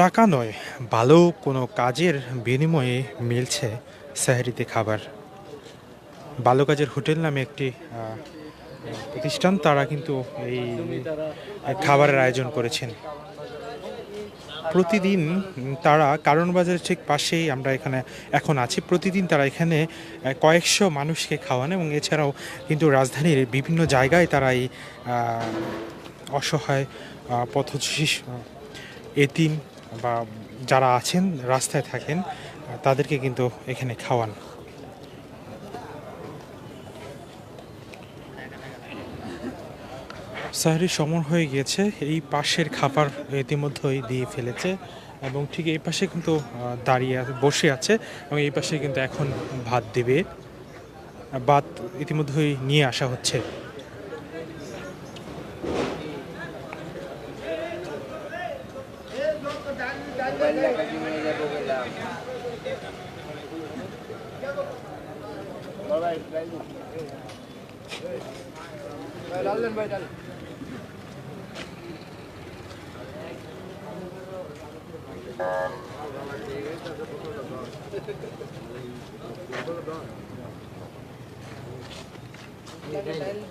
টাকা নয়, ভালো কোনো কাজের বিনিময়ে মিলছে স্যাহারিতে খাবার। ভালো কাজের হোটেল নামে একটি প্রতিষ্ঠান তারা কিন্তু এই খাবারের আয়োজন করেছেন। প্রতিদিন তারা কারণ বাজারের ঠিক পাশেই আমরা এখানে এখন আছি। প্রতিদিন তারা এখানে কয়েকশো মানুষকে খাওয়ান এবং এছাড়াও কিন্তু রাজধানীর বিভিন্ন জায়গায় তারা এই অসহায় পথশিশু এতিম বা যারা আছেন, রাস্তায় থাকেন, তাদেরকে কিন্তু এখানে খাওয়ান। সাহারির সমর হয়ে গিয়েছে, এই পাশের খাবার ইতিমধ্যেই দিয়ে ফেলেছে এবং ঠিক এই পাশে কিন্তু দাঁড়িয়ে বসে আছে এবং এই পাশে কিন্তু এখন ভাত দেবে। ভাত ইতিমধ্যেই নিয়ে আসা হচ্ছে।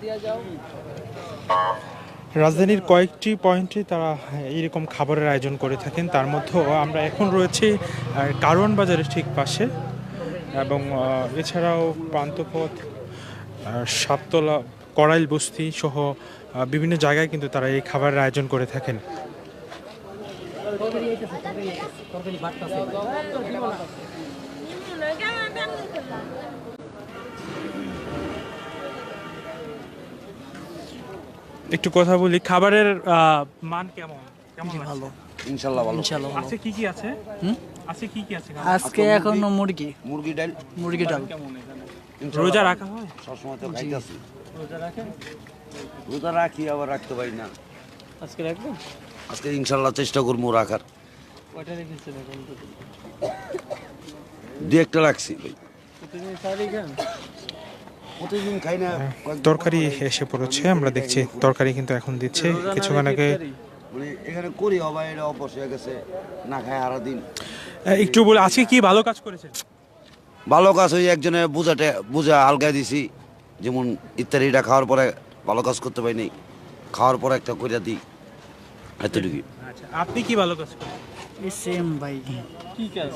दिया जाओ রাজধানীর কয়েকটি পয়েন্টে তারা এইরকম খাবারের আয়োজন করে থাকেন। তার মধ্যেও আমরা এখন রয়েছে কারওয়ান বাজারের ঠিক পাশে এবং এছাড়াও প্রান্তপথ সাততলা, কড়াইল বস্তি সহ বিভিন্ন জায়গায় কিন্তু তারা এই খাবারের আয়োজন করে থাকেন। একটু কথা বলি। খাবারের মান কেমন? কেমন ভালো। ভালো। আছে কি কি আছে? হুম? আছে কি কি আছে আজকে এখনও মুরগি মুরগি। ডাল। মুরগি ডাল। রোজা রাখা হয়? সবসময় তো খাইতেছি। রোজা রাখেন? রোজা রাখি আবার রাখতে পারি না। আজকে রাখবেন? আজকে চেষ্টা করব রাখার। কয়টা রেখেছেন এখন? দু একটা রাখছি। ভাই প্রতিদিন খান তরকারি এসে পড়েছে আমরা দেখছি তরকারি কিন্তু এখন দিচ্ছে। কিছুক্ষণ আগে এখানে করি হবা এটা অভ্যাস হয়ে গেছে না খাই সারা দিন একটু বলে আজকে কি ভালো কাজ করেছেন? ভালো কাজ ওই একজনের বোঝাটে বোঝা আলগায় দিছি যেমন ইত্যাদিটা খাওয়ার পরে ভালো কাজ করতে পারিনি। খাওয়ার পরে একটা কইরা দিই এতটুকু আচ্ছা আপনি কি ভালো কাজ করেন? সেম ভাই। কি কাজ?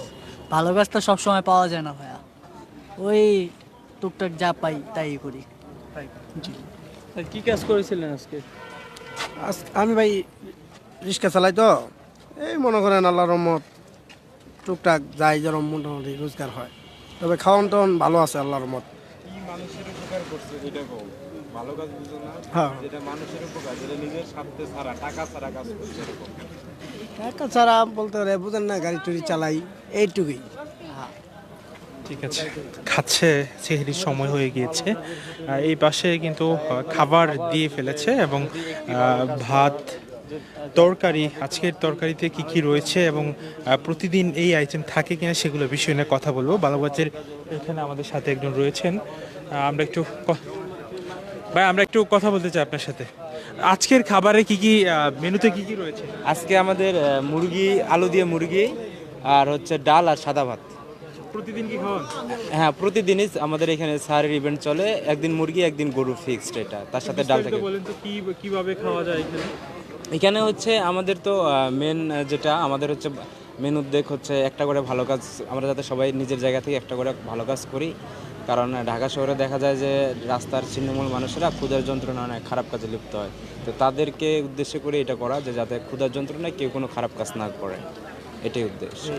ভালো গাছ তো সবসময় পাওয়া যায় না ভাইয়া। ওই টুকটাক যা পাই তাই করি। জি। কি কাজ করেছিলেন আজকে? আজ আমি ভাই রিক্সা চালাই তো। এই মনে করেন আল্লাহ রহমত টুকটাক যাই যেরকম মোটামুটি রোজগার হয়। তবে খাওয়ান টাওয়ান ভালো আছে আল্লাহ রহমত। মানুষের উপকার করছে যেটা ভালো কাজ বুঝো না হ্যাঁ। যেটা মানুষের উপকার যেটা নিজের স্বার্থে ছাড়া টাকা ছাড়া কাজ করছে এরকম। ছাড়া বলতে পারে বুঝেন না গাড়ি টুড়ি চালাই এইটুকুই। ঠিক আছে। খাচ্ছে সেহরির সময় হয়ে গিয়েছে। এই পাশে কিন্তু খাবার দিয়ে ফেলেছে এবং ভাত, তরকারি, আজকের তরকারিতে কি কি রয়েছে এবং প্রতিদিন এই আইটেম থাকে কিনা সেগুলো বিষয় নিয়ে কথা বলব। বালাবাজের এখানে আমাদের সাথে একজন রয়েছেন। আমরা একটু ভাই, আমরা একটু কথা বলতে চাই আপনার সাথে। আজকের খাবারে কি কি মেনুতে কি কি রয়েছে? আজকে আমাদের মুরগি, আলু দিয়ে মুরগি, আর হচ্ছে ডাল আর সাদা ভাত। প্রতিদিন কি খাওয়ান হ্যাঁ? প্রতিদিনই আমাদের এখানে সারের ইভেন্ট চলে। একদিন মুরগি একদিন গরু ফিক্সড এটা। তার সাথে ডাল থাকে। বলেন তো কি কীভাবে খাওয়া যায় এখানে? এখানে হচ্ছে আমাদের তো মেন যেটা আমাদের হচ্ছে মেন উদ্যোগ হচ্ছে একটা করে ভালো কাজ আমরা যাতে সবাই নিজের জায়গা থেকে একটা করে ভালো কাজ করি। কারণ ঢাকা শহরে দেখা যায় যে রাস্তার ছিন্নমূল মানুষেরা ক্ষুধার যন্ত্রণা অনেক খারাপ কাজে লিপ্ত হয়। তো তাদেরকে উদ্দেশ্য করে এটা করা যে যাতে ক্ষুধার যন্ত্রণায় কেউ কোনো খারাপ কাজ না করে। এটাই উদ্দেশ্য।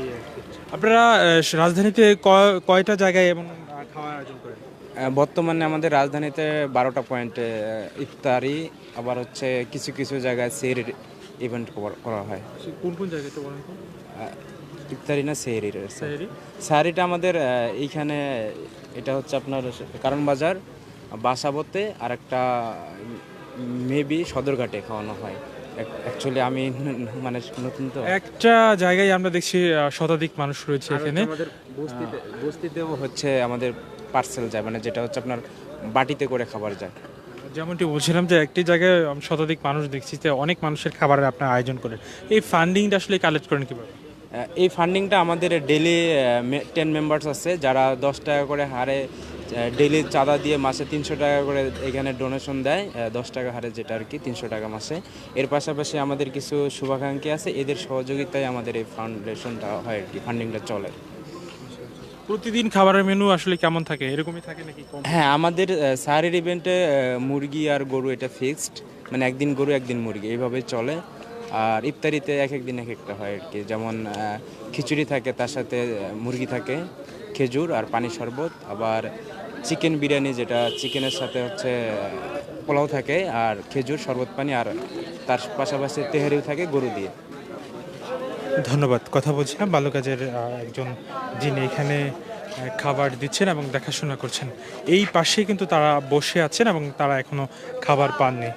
আপনারা রাজধানীতে কয়- কয়টা জায়গায় এবং খাওয়ার আয়োজন করেন? বর্তমানে আমাদের রাজধানীতে বারোটা পয়েন্টে ইফতারি আবার হচ্ছে কিছু কিছু জায়গায় সের ইভেন্ট করা হয়। কোন কোন জায়গায় বলেন ইফতারি না সেহরি রয়েছে। সেহরি? আমাদের এইখানে এটা হচ্ছে আপনার কারণ বাজার বাসাবতে আর একটা মেবি সদরঘাটে খাওয়ানো হয়। অ্যাকচুয়ালি আমি মানে নতুন তো। একটা জায়গায় আমরা দেখছি শতাধিক মানুষ রয়েছে এখানে। আমাদের বস্তিতে বস্তিতেও হচ্ছে আমাদের পার্সেল যায় মানে যেটা হচ্ছে আপনার বাটিতে করে খাবার যায়। যেমনটি বলছিলাম যে একটি জায়গায় আমি শতাধিক মানুষ দেখছি যে অনেক মানুষের খাবারের আপনার আয়োজন করেন এই ফান্ডিংটা আসলে কালেক্ট করেন কীভাবে? এই ফান্ডিংটা আমাদের ডেলি টেন মেম্বার্স আছে যারা দশ টাকা করে হারে ডেলি চাঁদা দিয়ে মাসে তিনশো টাকা করে এখানে ডোনেশন দেয় দশ টাকা হারে যেটা আর কি তিনশো টাকা মাসে। এর পাশাপাশি আমাদের কিছু শুভাকাঙ্ক্ষী আছে এদের সহযোগিতায় আমাদের এই ফাউন্ডেশনটা হয় আর কি ফান্ডিংটা চলে। প্রতিদিন খাবারের মেনু আসলে কেমন থাকে? এরকমই থাকে নাকি হ্যাঁ আমাদের সাহারের ইভেন্টে মুরগি আর গরু এটা ফিক্সড মানে একদিন গরু একদিন মুরগি এইভাবে চলে। আর ইফতারিতে এক এক দিন এক একটা হয় আর কি। যেমন খিচুড়ি থাকে, তার সাথে মুরগি থাকে, খেজুর আর পানি শরবত। আবার চিকেন বিরিয়ানি যেটা, চিকেনের সাথে হচ্ছে পোলাও থাকে আর খেজুর, শরবত, পানি আর তার পাশাপাশি তেহারিও থাকে গরু দিয়ে। ধন্যবাদ। কথা বলছিলাম বালুকাজের একজন যিনি এখানে খাবার দিচ্ছেন এবং দেখাশোনা করছেন। এই পাশে কিন্তু তারা বসে আছেন এবং তারা এখনও খাবার পাননি।